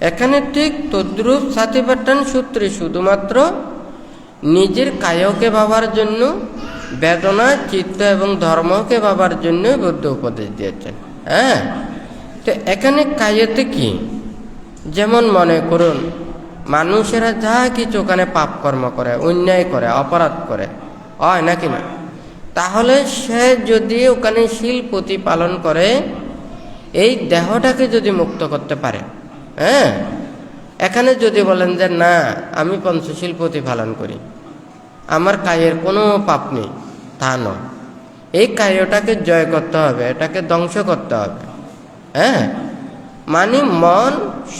এখানে ঠিক তদ্রূপ সাথীপাঠান সূত্রে শুধুমাত্র নিজের কায়কে ভাবার জন্য, বেদনা, চিত্ত এবং ধর্মকে ভাবার জন্য বুদ্ধ উপদেশ দিয়েছেন। হ্যাঁ? তো এখানে কায়েতে কি? যেমন মনে করুন, মানুষেরা যা কিছু ওখানে পাপ কর্ম করে, অন্যায় করে, অপরাধ করে, হয় নাকি না? তাহলে সে যদি ওখানে শিল প্রতিপালন করে, এই দেহটাকে যদি মুক্ত করতে পারে হ্যাঁ? এখানে যদি বলেন যে, না, আমি পঞ্চশীল প্রতিপালন করি। আমার কায়ের কোনো পাপ নেই, তা নয়। এই কায়টাকে জয় করতে হবে, এটাকে ধ্বংস করতে হবে। হ্যাঁ? মানে মন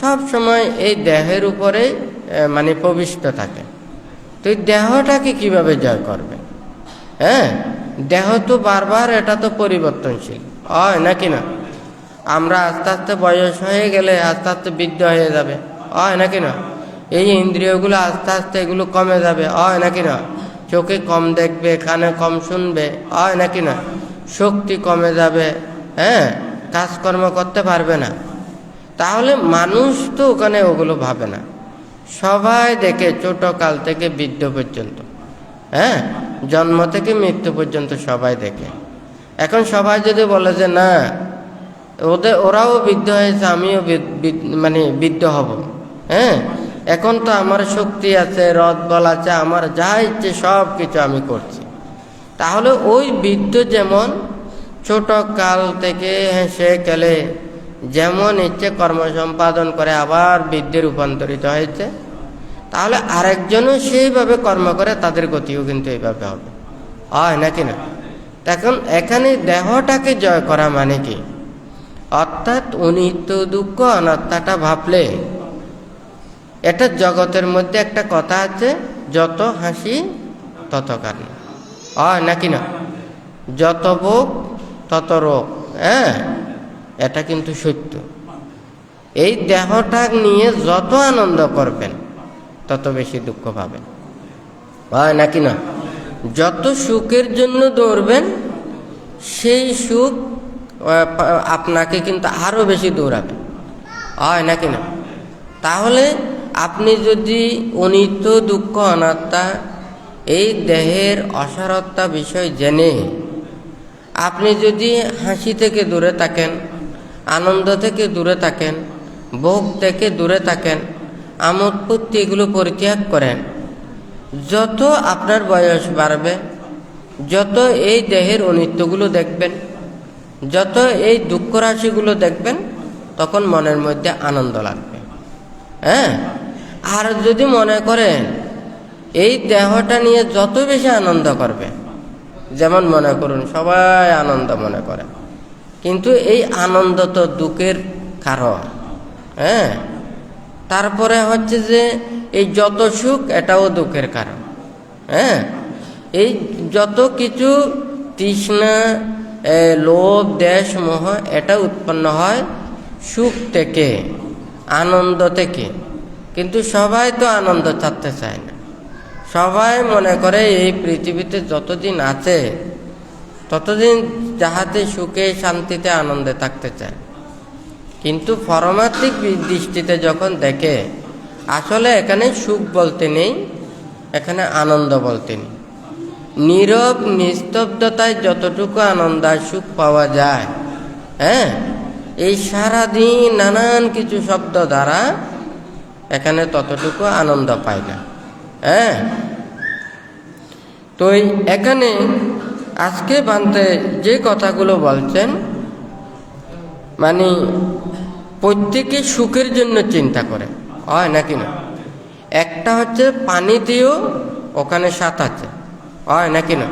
সব সময় এই দেহের উপরে মানে প্রবিষ্ট থাকে। তো এই দেহটাকে কীভাবে জয় করবে? হ্যাঁ? দেহ তো বারবার, এটা তো পরিবর্তনশীল। হয় নাকি না? আমরা আস্তে আস্তে বয়স হয়ে গেলে আস্তে আস্তে বৃদ্ধ হয়ে যাবে। হয় নাকি না? এই ইন্দ্রিয়গুলো আস্তে আস্তে এগুলো কমে যাবে, হয় নাকি না? চোখে কম দেখবে, কানে কম শুনবে, হয় নাকি না? শক্তি কমে যাবে হ্যাঁ? কাজকর্ম করতে পারবে না। তাহলে মানুষ তো ওখানে ওগুলো ভাবে না। সবাই দেখে ছোট কাল থেকে বৃদ্ধ পর্যন্ত হ্যাঁ? জন্ম থেকে মৃত্যু পর্যন্ত সবাই দেখে। এখন সবাই যদি বলে যে না ওদের ওরাও বৃদ্ধ হয়েছে, আমিও মানে বৃদ্ধ হব। হ্যাঁ? এখন তো আমার শক্তি আছে, রথ বল আছে, আমার যা ইচ্ছে সব কিছু আমি করছি। তাহলে ওই বৃদ্ধ যেমন ছোট কাল থেকে হেসে খেলে, যেমন ইচ্ছে কর্ম সম্পাদন করে আবার বৃদ্ধে রূপান্তরিত হয়েছে, তাহলে আরেকজনও সেইভাবে কর্ম করে তাদের গতিও কিন্তু এইভাবে হবে। হয় নাকি না? এখন এখানে দেহটাকে জয় করা মানে কি? অর্থাৎ অনিত্য দুঃখ অনাত্মাটা ভাবলে। এটা জগতের মধ্যে একটা কথা আছে, যত হাসি তত কান্না। নাকি না? যত ভোগ তত রোগ হ্যাঁ? এটা কিন্তু সত্য। এই দেহটা নিয়ে যত আনন্দ করবেন, তত বেশি দুঃখ পাবেন। হয় নাকি না? যত সুখের জন্য দৌড়বেন, সেই সুখ আপনাকে কিন্তু আরও বেশি দৌড়াবে। হয় নাকি না? তাহলে আপনি যদি অনিত্য, দুঃখ, অনাত্মা এই দেহের অসারত্বা বিষয় জেনে আপনি যদি হাসি থেকে দূরে থাকেন, আনন্দ থেকে দূরে থাকেন, ভোগ থেকে দূরে থাকেন, আমোদ ফুর্তি এগুলো পরিত্যাগ করেন, যত আপনার বয়স বাড়বে, যত এই দেহের অনিত্যগুলো দেখবেন যত এই দুঃখ রাশিগুলো দেখবেন, তখন মনের মধ্যে আনন্দ লাগবে। হ্যাঁ? আর যদি মনে করেন, এই দেহটা নিয়ে যত বেশি আনন্দ করবে, যেমন মনে করুন সবাই আনন্দ মনে করে, কিন্তু এই আনন্দ তো দুঃখের কারণ হ্যাঁ? তারপরে হচ্ছে যে এই যত সুখ, এটাও দুঃখের কারণ হ্যাঁ? এই যত কিছু তৃষ্ণা লোভ, দেশ, মোহ, এটা উৎপন্ন হয় সুখ থেকে, আনন্দ থেকে। কিন্তু সবাই তো আনন্দ চাচ্ছে চায় না। সবাই মনে করে এই পৃথিবীতে যতদিন আছে, ততদিন যাহাতে সুখে, শান্তিতে, আনন্দে থাকতে চায়। কিন্তু পরমাত্মিক দৃষ্টিতে যখন দেখে, আসলে এখানে সুখ বলতে নেই, এখানে আনন্দ বলতে নেই। নীরব নিস্তব্ধতায় যতটুকু আনন্দ আর সুখ পাওয়া যায় হ্যাঁ? এই সারাদিন নানান কিছু শব্দ দ্বারা এখানে ততটুকু আনন্দ পায় না হ্যাঁ? তো এখানে আজকে বানতে যে কথাগুলো বলছেন মানে প্রত্যেকে সুখের জন্য চিন্তা করে, হয় নাকি না? একটা হচ্ছে পানিতেও, ওখানে স্বাদ আছে। হয় নাকি না?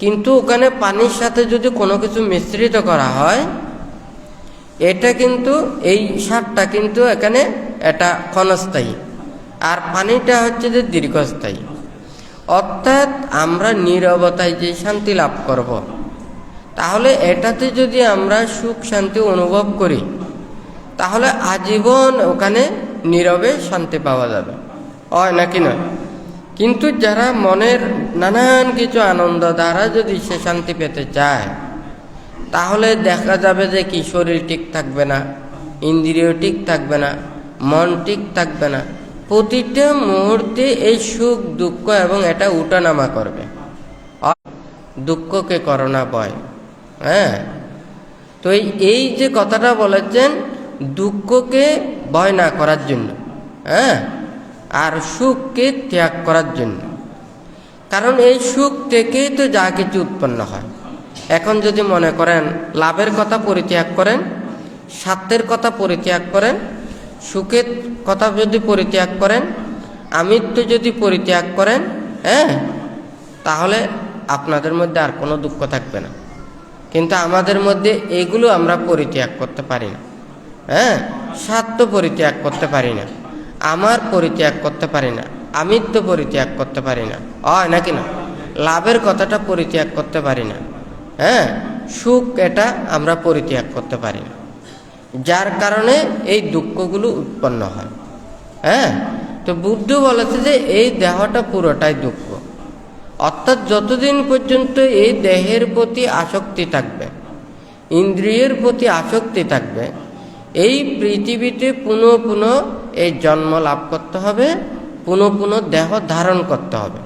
কিন্তু ওখানে পানির সাথে যদি কোনো কিছু মিশ্রিত করা হয়, এটা কিন্তু এই স্বাদটা কিন্তু এখানে এটা ক্ষণস্থায়ী। আর পানিটা হচ্ছে যে দীর্ঘস্থায়ী। অর্থাৎ আমরা নীরবতায় যে শান্তি লাভ করব। তাহলে এটাতে যদি আমরা সুখ শান্তি অনুভব করি, তাহলে আজীবন ওখানে নীরবে শান্তি পাওয়া যাবে। হয় নাকি না? কিন্তু যারা মনের নানান কিছু আনন্দ দ্বারা যদি সে শান্তি পেতে চায়, তাহলে দেখা যাবে যে কি শরীর ঠিক থাকবে না, ইন্দ্রিয় ঠিক থাকবে না, মন ঠিক থাকবে না। প্রতিটা মুহূর্তে এই সুখ, দুঃখ এবং এটা উঠানামা করবে। দুঃখকে করোনা ভয় হ্যাঁ? তো এই যে কথাটা বলেছেন, দুঃখকে ভয় না করার জন্য। হ্যাঁ? আর সুখকে ত্যাগ করার জন্য। কারণ এই সুখ থেকেই তো যা কিছু উৎপন্ন হয়। এখন যদি মনে করেন, লাভের কথা পরিত্যাগ করেন, স্বার্থের কথা পরিত্যাগ করেন, সুখের কথা যদি পরিত্যাগ করেন, আমিত্ব যদি পরিত্যাগ করেন হ্যাঁ তাহলে আপনাদের মধ্যে আর কোনো দুঃখ থাকবে না। কিন্তু আমাদের মধ্যে এগুলো আমরা পরিত্যাগ করতে পারি না। হ্যাঁ স্বার্থ পরিত্যাগ করতে পারি না। আমার পরিত্যাগ করতে পারি না, আমিত্ব পরিত্যাগ করতে পারি না। হয় নাকি না? লাভের কথাটা পরিত্যাগ করতে পারি না। হ্যাঁ সুখ এটা আমরা পরিত্যাগ করতে পারি না। যার কারণে এই দুঃখগুলো উৎপন্ন হয়। হ্যাঁ তো বুদ্ধ বলেছে যে এই দেহটা পুরোটাই দুঃখ। অর্থাৎ যতদিন পর্যন্ত এই দেহের প্রতি আসক্তি থাকবে, ইন্দ্রিয়ের প্রতি আসক্তি থাকবে, এই পৃথিবীতে পুনঃ পুনঃ এই জন্ম লাভ করতে হবে, পুনঃ পুনঃ দেহ ধারণ করতে হবে।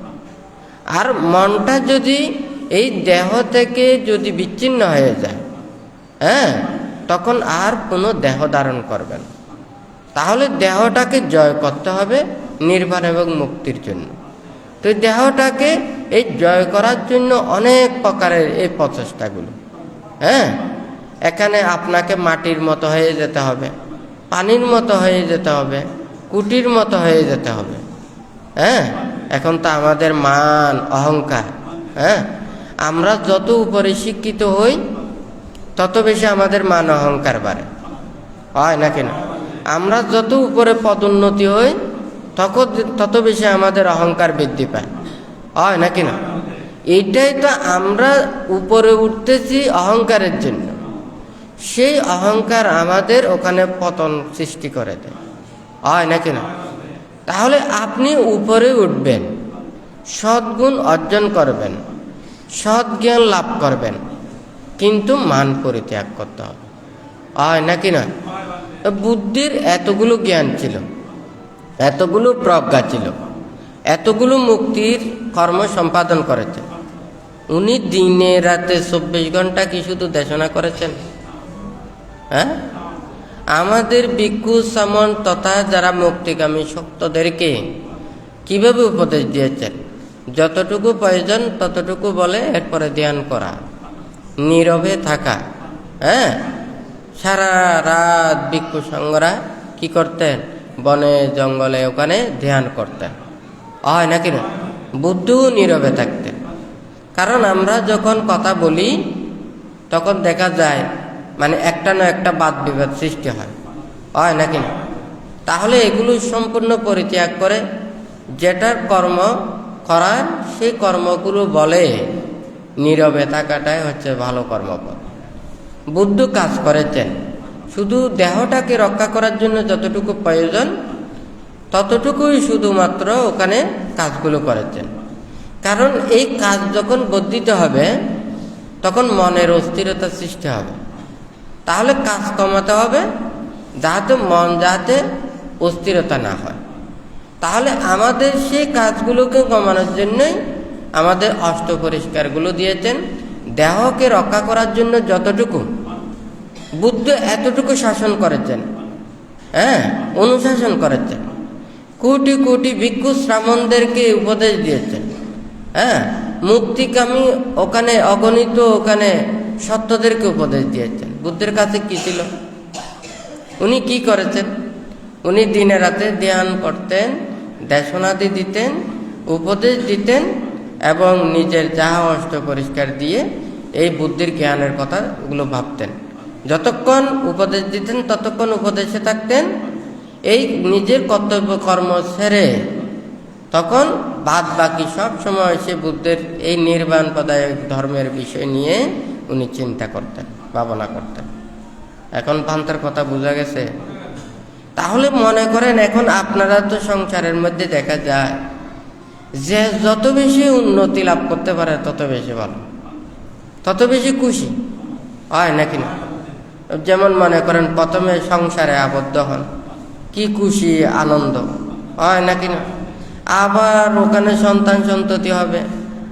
আর মনটা যদি এই দেহ থেকে যদি বিচ্ছিন্ন হয়ে যায় হ্যাঁ তখন আর কোনো দেহ ধারণ করবেন তাহলে দেহটাকে জয় করতে হবে নির্বাণ এবং মুক্তির জন্য। তো দেহটাকে এই জয় করার জন্য অনেক প্রকারের এই প্রচেষ্টাগুলো হ্যাঁ এখানে আপনাকে মাটির মতো হয়ে যেতে হবে। পানির মতো হয়ে যেতে হবে, কুটির মতো হয়ে যেতে হবে। হ্যাঁ? এখন তো আমাদের মান, অহংকার হ্যাঁ? আমরা যত উপরে শিক্ষিত হই, তত বেশি আমাদের মান অহংকার বাড়ে। হয় না? আমরা যত উপরে পদোন্নতি হই তখন তত বেশি আমাদের অহংকার বৃদ্ধি পায়। হয় না? এইটাই তো আমরা উপরে উঠতেছি অহংকারের জন্য। সেই অহংকার আমাদের ওখানে পতন সৃষ্টি করে দেয়। হয় নাকি না? তাহলে আপনি উপরে উঠবেন, সদ্গুণ অর্জন করবেন সৎ জ্ঞান লাভ করবেন, কিন্তু মান পরিত্যাগ করতে হবে। হয় নাকি না? বুদ্ধির এতগুলো জ্ঞান ছিল, এতগুলো প্রজ্ঞা ছিল, এতগুলো মুক্তির কর্ম সম্পাদন করেছেন উনি দিনে রাতে চব্বিশ ঘণ্টা কি শুধু দেশনা করেছেন? হ্যাঁ? আমাদের ভিক্ষু সমন তথা যারা মুক্তিগামী শক্তদেরকে কীভাবে উপদেশ দিয়েছেন? যতটুকু প্রয়োজন ততটুকু বলে এরপরে ধ্যান করা। নীরবে থাকা হ্যাঁ? সারা রাত ভিক্ষু সঙ্গরা কি করতেন? বনে, জঙ্গলে ওখানে ধ্যান করতেন। হয় নাকি না? বুদ্ধও নীরবে থাকতেন। কারণ আমরা যখন কথা বলি, তখন দেখা যায় মানে একটা না একটা বাদ বিবাদ সৃষ্টি হয়। হয় নাকি না? তাহলে এগুলো সম্পূর্ণ পরিত্যাগ করে যেটার কর্ম করার সেই কর্মগুলো বলে নীরবে থাকাটাই হচ্ছে ভালো কর্মপদ বুদ্ধ কাজ করেছেন। শুধু দেহটাকে রক্ষা করার জন্য যতটুকু প্রয়োজন, ততটুকুই শুধুমাত্র ওখানে কাজগুলো করেছেন। কারণ এই কাজ যখন বর্ধিত হবে, তখন মনের অস্থিরতা সৃষ্টি হবে। তাহলে কাজ কমাতে হবে, যাতে মন যাতে অস্থিরতা না হয়। তাহলে আমাদের সেই কাজগুলোকে কমানোর জন্যই আমাদের অষ্ট পরিষ্কারগুলো দিয়েছেন। দেহকে রক্ষা করার জন্য যতটুকু, বুদ্ধ এতটুকু শাসন করেছেন হ্যাঁ অনুশাসন করেছেন। কোটি কোটি ভিক্ষু শ্রাবণদেরকে উপদেশ দিয়েছেন হ্যাঁ মুক্তিকামী ওখানে অগণিত ওখানে সত্যদেরকে উপদেশ দিয়েছেন। বুদ্ধের কাছে কি ছিল? উনি কি করেছেন? উনি দিনে রাতে ধ্যান করতেন, দেশনাদি দিতেন, উপদেশ দিতেন এবং নিজের যাহা অষ্ট পরিষ্কার দিয়ে এই বুদ্ধির জ্ঞানের কথা ওগুলো ভাবতেন। যতক্ষণ উপদেশ দিতেন, ততক্ষণ উপদেশে থাকতেন। এই নিজের কর্তব্য কর্ম ছেড়ে তখন বাদ বাকি সব সময় সে বুদ্ধের এই নির্বাণ পদায়ক ধর্মের বিষয় নিয়ে উনি চিন্তা করতেন। ভাবনা করতেন। এখন পান্তার কথা বোঝা গেছে। তাহলে মনে করেন এখন আপনারা তো সংসারের মধ্যে দেখা যায় যে যত বেশি উন্নতি লাভ করতে পারে, তত বেশি ভালো। তত বেশি খুশি। হয় নাকি না? যেমন মনে করেন প্রথমে সংসারে আবদ্ধ হন, কি খুশি, আনন্দ। হয় নাকি না? আবার ওখানে সন্তান সন্ততি হবে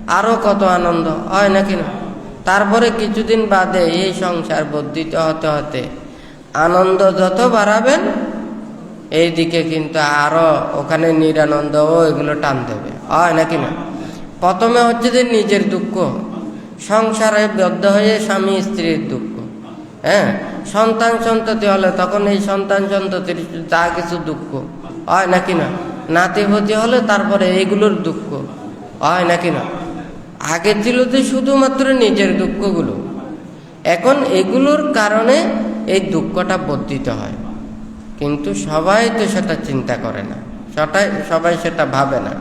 আরও কত আনন্দ। হয় নাকি না? তারপরে কিছুদিন বাদে এই সংসার বর্ধিত হতে হতে আনন্দ যত বাড়াবেন এইদিকে কিন্তু আরও ওখানে নিরানন্দ ও এগুলো টান দেবে। হয় নাকি না? প্রথমে হচ্ছে যে নিজের দুঃখ, সংসারে বদ্ধ হয়ে স্বামী স্ত্রীর দুঃখ হ্যাঁ? সন্তান সন্ততি হলে তখন এই সন্তান সন্ততির যা কিছু দুঃখ, হয় নাকি না? নাতিপতি হলে তারপরে এইগুলোর দুঃখ, হয় নাকি না? আগে ছিল যে শুধুমাত্র নিজের দুঃখগুলো। এখন এগুলোর কারণে এই দুঃখটা বর্ধিত হয়। কিন্তু সবাই তো সেটা চিন্তা করে না। সবাই সেটা ভাবে না।